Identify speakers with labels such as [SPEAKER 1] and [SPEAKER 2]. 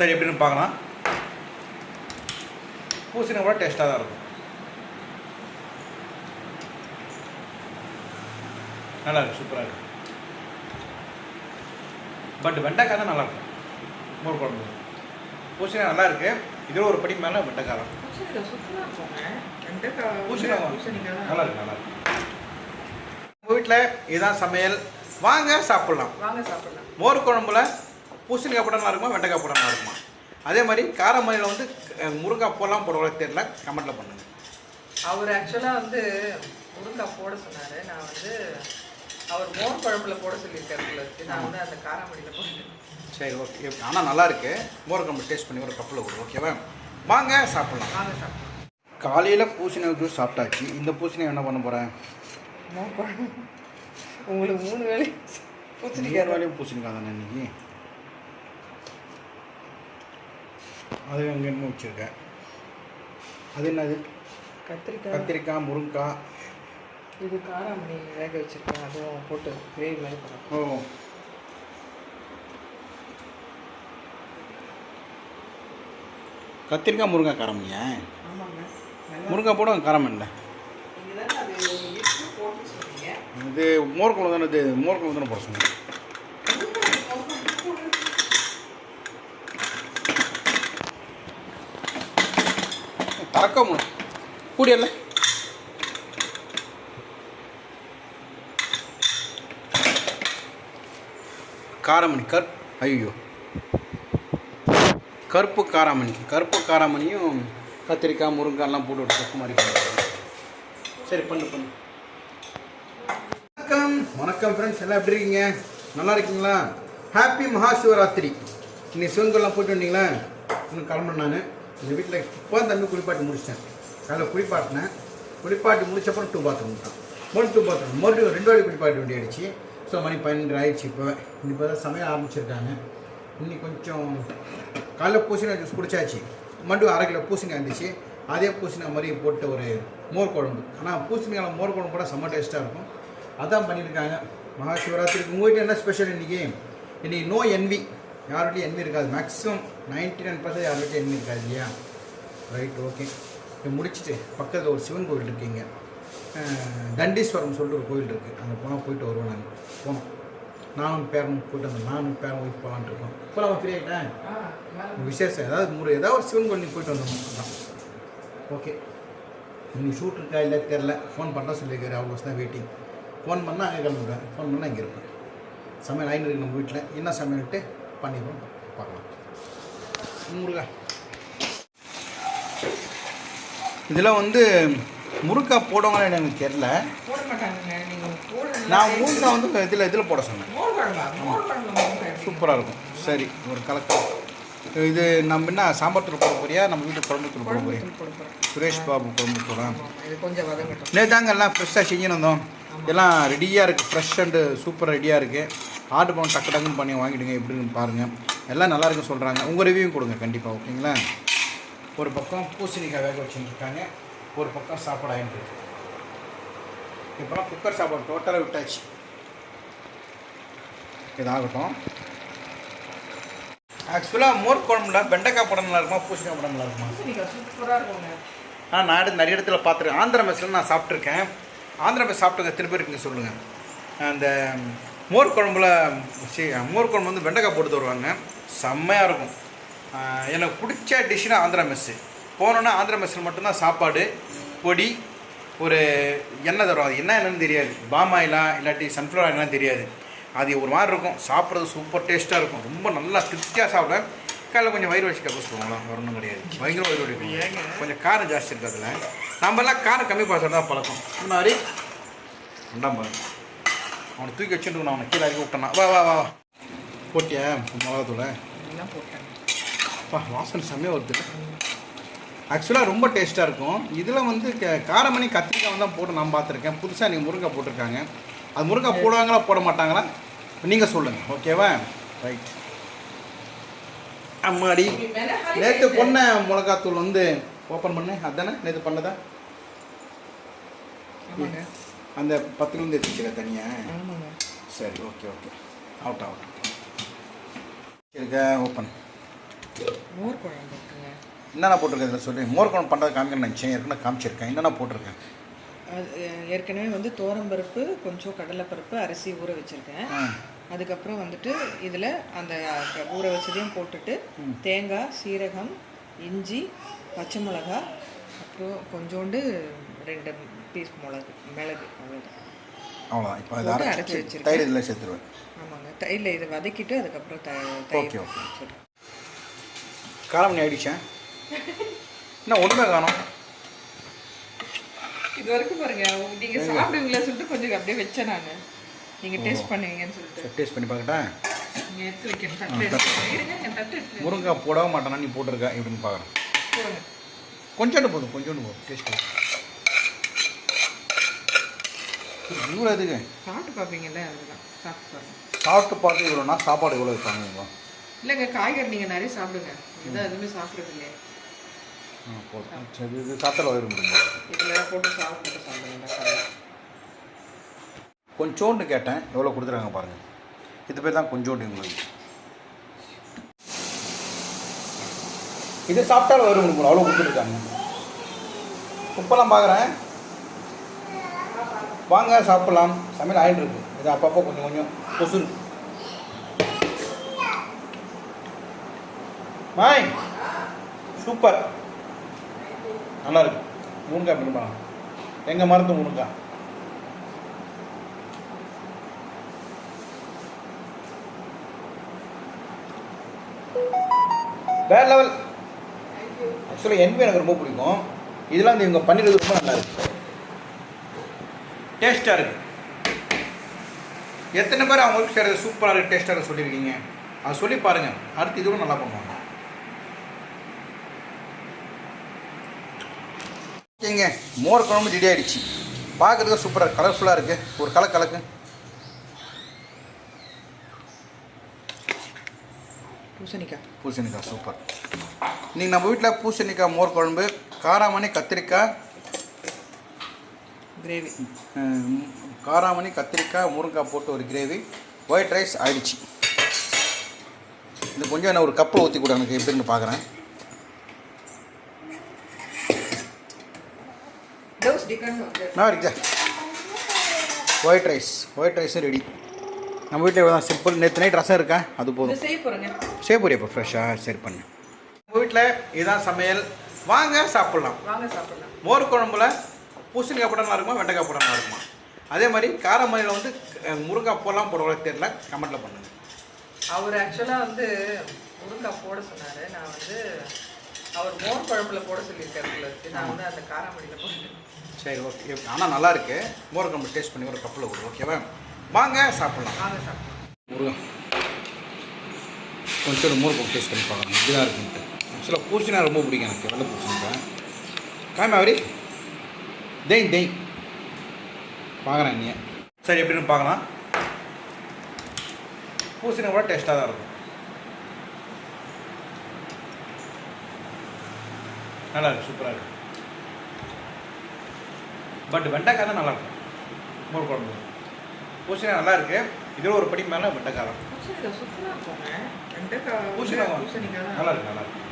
[SPEAKER 1] சரி எப்படின்னு பார்க்கலாம் பூசணி கூட டேஸ்ட்டாக தான் இருக்கும் நல்லா இருக்குது சூப்பராக இருக்குது பட் வெண்டைக்காய் தான் நல்லாயிருக்கும் மோர் குழம்பு பூசினா நல்லா இருக்கு இதோ ஒரு படி மேலே வெண்டைக்காய் தான் பூசணி நல்லா இருக்கு நல்லா இருக்கு வீட்டில் இதுதான் சமையல் வாங்க சாப்பிட்லாம் வாங்க சாப்பிட்லாம் மோர் குழம்புல பூசணிக்காய் போடலாம் இருக்குமா வெண்டைக்காய் போடலாம் இருக்குமா அதே மாதிரி காரமலையில் வந்து முருங்காய் போடலாம் போடலாம் தெரியல கமெண்ட்டில் பண்ணுங்கள்
[SPEAKER 2] அவர் ஆக்சுவலாக வந்து முருங்காய் போட சொன்னார் நான் வந்து அவர் மோர் குழம்புல போட சொல்லியிருக்கேன் நான் வந்து அந்த காராமணியில்
[SPEAKER 1] சரி ஓகே ஆனால் நல்லாயிருக்கு மோர் குழம்பு டேஸ்ட் பண்ணி ஒரு கப்பில் விடுவோம் ஓகேவா வாங்க சாப்பிட்லாம் வாங்க சாப்பிட்லாம் காலையில் பூசணி ஜூஸ் சாப்பிட்டாச்சு இந்த பூசணி என்ன பண்ண போகிறேன்
[SPEAKER 2] உங்களுக்கு மூணு வேலையும்
[SPEAKER 1] பூசணிக்காய் வேலையும் பூசணிக்காய் தானே இன்னைக்கு அது அங்கேன்னு வச்சுருக்கேன் அது என்னது கத்திரிக்காய் கத்திரிக்காய் முருங்காய்
[SPEAKER 2] இது நீ வேக வச்சுருக்கேன் அதுவும் போட்டு கிரேவி மாதிரி பண்ண ஓ
[SPEAKER 1] கத்திரிக்காய் முருங்கை காரமணியா ஆமாங்க முருங்கை காரம் காரமணில இது மோர் தானே இது மோர் தானே போட சொன்னேன் மறக்க முடியும் கூடியல்ல காரமணி கற் ஐயோ கருப்பு காராமணி கருப்பு காராமணியும் கத்திரிக்காய் முருங்காய்லாம் போட்டு விட்டு மாதிரி சரி பண்ணு பண்ணு வணக்கம் வணக்கம் ஃப்ரெண்ட்ஸ் எல்லாம் எப்படி இருக்கீங்க நல்லா இருக்கீங்களா ஹாப்பி மகாசிவராத்திரி இன்னைக்கு சிவங்கெல்லாம் போயிட்டு வந்தீங்களா இன்னும் கிளம்புறேன் நான் இந்த வீட்டில் இப்போ தம்பி குளிப்பாட்டி முடிச்சிட்டேன் அதில் குளிப்பாட்டினேன் குளிப்பாட்டி முடிச்சப்பறம் டூ பாத்ரூம் தான் மறுபடியும் டூ பாத்ரூம் மறுபடியும் ரெண்டு வாடி குளிப்பாட்டி வண்டி ஆகிடுச்சு ஸோ மணி பன்னெண்டு ஆயிடுச்சு இப்போ இப்போ தான் சமையல் ஆரம்பிச்சிருக்காங்க இன்னைக்கு கொஞ்சம் காலைல பூசணி ஜூஸ் குடிச்சாச்சு மறுபடியும் அரை கிலோ பூசணி இருந்துச்சு அதே பூசணி மாதிரி போட்டு ஒரு மோர் குழம்பு ஆனால் பூசணிக்கால மோர் குழம்பு கூட செம்ம டேஸ்ட்டாக இருக்கும் அதான் பண்ணியிருக்காங்க மகா சிவராத்திரிக்கு உங்கள் வீட்டில் என்ன ஸ்பெஷல் இன்றைக்கி இன்றைக்கி நோ என்வி யார்கிட்டையும் எண்ணி இருக்காது மேக்ஸிமம் நைன்டி நைன் பர்சன்ட் யார்கிட்டையும் எண்ணி இருக்காது இல்லையா ரைட் ஓகே இப்போ முடிச்சுட்டு பக்கத்தில் ஒரு சிவன் கோவில் இருக்கீங்க தண்டீஸ்வரம் சொல்லிட்டு ஒரு கோயில் இருக்குது அங்கே போனால் போயிட்டு வருவோம் நாங்கள் போனோம் நானும் பேரும் போயிட்டு வந்தோம் நானும் பேரும் போய் போகலான்ட்டு இருக்கோம் இப்போ நம்ம ஃப்ரீ ஆகிட்டேன் விசேஷம் ஏதாவது முறை ஏதாவது ஒரு சிவன் கோயில் போயிட்டு வந்தோம் ஓகே இன்னும் ஷூட் இருக்கா இல்லை தெரில ஃபோன் பண்ணால் சொல்லியிருக்காரு அவ்வளோ தான் வெயிட்டிங் ஃபோன் பண்ணால் அங்கே கிளம்புறேன் ஃபோன் பண்ணால் இங்கே இருப்பேன் சமையல் ஆயின்னு இருக்கு நம்ம வீட்டில் என்ன சமையல்ட்டு பண்ணிடுவோம் பார்க்கலாம் முருகா இதில் வந்து முருக்கா போடுவாங்கன்னு எனக்கு தெரில நான் முருக்கா வந்து இதில் இதில் போட சொன்னேன் சூப்பராக இருக்கும் சரி ஒரு கலக்கம் இது நம்ம என்ன சாம்பார் தூள் போட போறியா நம்ம வீட்டு குழம்பு போட போறியா சுரேஷ் பாபு குழம்பு போடுறோம் நேற்று தாங்க எல்லாம் ஃப்ரெஷ்ஷாக செஞ்சுன்னு வந்தோம் இதெல்லாம் ரெடியாக இருக்குது ஃப்ரெஷ் அண்டு சூப்பர் ரெடியாக இருக்குது ஆர்டர் பண்ண டக்கு டக்குன்னு பண்ணி வாங்கிடுங்க எப்படின்னு பாருங்கள் எல்லாம் நல்லா இருக்குன்னு சொல்கிறாங்க உங்கள் ரிவ்யூ கொடுங்க கண்டிப்பாக ஓகேங்களா ஒரு பக்கம் பூசணிக்காய் வேக வச்சுருக்காங்க ஒரு பக்கம் சாப்பாடு ஆகிட்டு இப்போலாம் குக்கர் சாப்பாடு டோட்டலாக விட்டாச்சு இதாகட்டும் ஆக்சுவலாக மோர் குழம்புல வெண்டைக்காய் படம் நல்லா இருக்குமா பூசணிக்காய் படம் நல்லா இருக்குமா சூப்பராக இருக்கும் ஆனால் நான் நிறைய இடத்துல பார்த்துருக்கேன் ஆந்திர மெஸ்ஸில் நான் சாப்பிட்ருக்கேன் ஆந்திரா போய் சாப்பிட்டுங்க திருப்பி இருக்குங்க சொல்லுங்கள் அந்த மோர் குழம்புல சி மோர் குழம்பு வந்து வெண்டைக்காய் போட்டு தருவாங்க செம்மையாக இருக்கும் எனக்கு பிடிச்ச டிஷ்ஷுனா ஆந்திரா மெஸ்ஸு போனோன்னா ஆந்திரா மெஸ்ஸில் மட்டும்தான் சாப்பாடு பொடி ஒரு எண்ணெய் தருவோம் அது என்ன என்னன்னு தெரியாது பாம் ஆயிலா இல்லாட்டி சன்ஃப்ளவர் ஆயிலாம் தெரியாது அது ஒரு மாதிரி இருக்கும் சாப்பிட்றது சூப்பர் டேஸ்ட்டாக இருக்கும் ரொம்ப நல்லா திருப்தியாக சாப்பிடுவேன் காலையில் கொஞ்சம் வயிறு வச்சு கப்பஸ் போவாங்களா வரணும் கிடையாது பயங்கர வயிறு வலிக்கும் கொஞ்சம் காரம் ஜாஸ்தி இருக்குது நம்மலாம் காரம் கம்மி பார்த்தா பழக்கம் இந்த மாதிரி ரெண்டாம் பாரு அவனை தூக்கி வச்சுட்டு அவனை கீழே இறக்கி விட்டேன் வா வா வா போட்டியா மிளகாத்தூளை போட்டேன் வாசனை செம்மையாக ஒருத்தர் ஆக்சுவலாக ரொம்ப டேஸ்ட்டாக இருக்கும் இதில் வந்து காரமணி கத்திரிக்காய் தான் போட்டு நான் பார்த்துருக்கேன் புதுசாக நீங்கள் முருங்கை போட்டிருக்காங்க அது முருங்கை போடுவாங்களா போட மாட்டாங்களா நீங்கள் சொல்லுங்கள் ஓகேவா ரைட் அம்மாடி நேற்று பொண்ணை மிளகாத்தூள் வந்து ஓப்பன் பண்ணேன் அதானே நேற்று பண்ணதா அந்த பத்துலேருந்து எடுத்துக்கிற தனியாக சரி ஓகே ஓகே அவுட் அவுட் இருக்க ஓப்பன் மோர் குழம்பு என்னென்ன போட்டிருக்கேன் இதில் சொல்லி மோர் குழம்பு பண்ணுறது காமிக்க நினச்சேன் ஏற்கனவே காமிச்சிருக்கேன் என்னென்ன போட்டிருக்கேன்
[SPEAKER 2] ஏற்கனவே வந்து தோரம்பருப்பு கொஞ்சம் கடலைப்பருப்பு அரிசி ஊற வச்சுருக்கேன் அதுக்கப்புறம் வந்துட்டு இதில் அந்த ஊற வச்சதையும் போட்டுட்டு தேங்காய் சீரகம் இஞ்சி பச்சை மிளகா அப்புறம் கொஞ்சோண்டு ரெண்டு பீஸ் மிளகு மிளகு அவ்வளோதான்
[SPEAKER 1] அவ்வளோ இப்போ அதை அரைச்சி வச்சிருக்கேன் தயிர் சேர்த்துருவேன்
[SPEAKER 2] ஆமாங்க தயிரில் இதை வதக்கிட்டு அதுக்கப்புறம்
[SPEAKER 1] த ஓகே ஓகே சரி காரம் மணி ஆகிடுச்சேன் என்ன ஒன்றுமே காணும்
[SPEAKER 2] இது வரைக்கும் பாருங்க நீங்கள் சாப்பிடுவீங்களா சொல்லிட்டு கொஞ்சம் அப்படியே வச்சேன் நான் நீங்கள் டேஸ்ட் பண்ணுவீங்கன்னு
[SPEAKER 1] சொல்லிட்டு டேஸ்ட் பண்ணி பார்க்கட்டேன் முருங்கைக்காய் போடவும் மாட்டேனா நீ போட்டிருக்க இப்படின்னு பார்க்குறேன் கொஞ்சோண்டு போதும் கொஞ்சோண்டு போதும் டேஸ்ட்டு இவ்வளோ இதுங்க
[SPEAKER 2] சாப்பிட்டு பார்ப்பீங்கல்ல அதுதான்
[SPEAKER 1] சாப்பிட்டு பாருங்க சாப்பிட்டு பார்த்து இவ்வளோனா சாப்பாடு இவ்வளோ வைப்பாங்க
[SPEAKER 2] இல்லைங்க காய்கறி நீங்கள் நிறைய சாப்பிடுங்க இதான் எதுவுமே சாப்பிட்றது இல்லையே
[SPEAKER 1] போதும் சரி இது சாப்பிட வயிறு முடியும் இதில் போட்டு சாப்பிட்டு சாப்பிடுங்க கொஞ்சோண்டு கேட்டேன் எவ்வளோ கொடுத்துருக்காங்க பாருங்கள் இது பேர் தான் கொஞ்சோண்டு உங்களுக்கு இது சாப்பிட்டாலும் வரும் உங்களுக்கு அவ்வளோ கொடுத்துருக்காங்க உப்பெல்லாம் பார்க்குறேன் வாங்க சாப்பிட்லாம் சமையல் ஆகிட்டு இருக்கு இது அப்பப்போ கொஞ்சம் கொஞ்சம் கொசு மாய் சூப்பர் நல்லா இருக்கு முருங்காய் பண்ணலாம் எங்கள் மருந்து முருங்காய் வேற லெவல் ஆக்சுவலாக என்பி எனக்கு ரொம்ப பிடிக்கும் இதெல்லாம் வந்து இவங்க பண்ணிடுறது ரொம்ப நல்லா இருக்கு டேஸ்ட்டாக இருக்குது எத்தனை பேர் அவங்களுக்கு செய்கிறது சூப்பராக இருக்குது டேஸ்ட்டாக சொல்லியிருக்கீங்க அதை சொல்லி பாருங்கள் அடுத்து இதுவும் நல்லா பண்ணுவாங்க ஓகேங்க மோர் குழம்பு ரெடி ஆகிடுச்சு பார்க்குறதுக்கு சூப்பராக கலர்ஃபுல்லாக இருக்குது ஒரு கலக்கலக்கு பூசணிக்காய் பூசணிக்காய் சூப்பர் இன்றைக்கி நம்ம வீட்டில் பூசணிக்காய் மோர் குழம்பு காராமணி கத்திரிக்காய் கிரேவி காராமணி கத்திரிக்காய் முருங்காய் போட்டு ஒரு கிரேவி ஒயிட் ரைஸ் ஆயிடுச்சு இது கொஞ்சம் நான் ஒரு கப்பை ஊற்றி கூட எனக்கு எப்படின்னு பார்க்குறேன் நல்லா இருக்கா ஒயிட் ரைஸ் ஒயிட் ரைஸும் ரெடி நம்ம வீட்டில் சிம்பிள் நேற்று நைட் ரசம் இருக்கா அது போதும் செய்ய போறியா இப்போ ஃப்ரெஷ்ஷாக சரி பண்ணு நம்ம வீட்டில் இதுதான் சமையல் வாங்க சாப்பிட்லாம் வாங்க சாப்பிட்லாம் மோர் குழம்புல பூசணிக்காய் போட நல்லா இருக்குமா வெண்டைக்காய் போட நல்லா இருக்குமா அதே மாதிரி காரமலையில் வந்து முருங்காய் போடலாம் போடுவோம் தெரியல கமெண்ட்டில் பண்ணுங்க
[SPEAKER 2] அவர் ஆக்சுவலாக வந்து முருங்காய் போட சொன்னார் நான் வந்து அவர் மோர் குழம்புல போட சொல்லியிருக்காரு நான் வந்து அந்த காரமலையில் போட்டு
[SPEAKER 1] சரி ஓகே ஆனால் நல்லா இருக்கு மோர் குழம்பு டேஸ்ட் பண்ணி ஒரு கப்பில் ஓகேவா வாங்க சாப்பிட்லாம் வாங்க சாப்பிட்லாம் முருகன் கொஞ்சம் முருகன் டேஸ்ட் பண்ணி பார்க்கலாம் இப்படிதான் இருக்குன்ட்டு ஆக்சுவலாக பூசினா ரொம்ப பிடிக்கும் எனக்கு வெள்ளை பூச்சினா காமாவரி தெய் தெய் பார்க்குறேன் நீ சரி எப்படின்னு பார்க்கலாம் பூசணி கூட டேஸ்ட்டாக தான் இருக்கும் நல்லா இருக்கு சூப்பராக இருக்கு பட் வெண்டைக்காய் தான் நல்லாயிருக்கும் மூர் குழம்பு பூசணி நல்லா இருக்கு இதுல ஒரு படி மேலே வெண்டைக்காய் தான் பூசணிக்காய் நல்லா இருக்கு நல்லா இருக்கு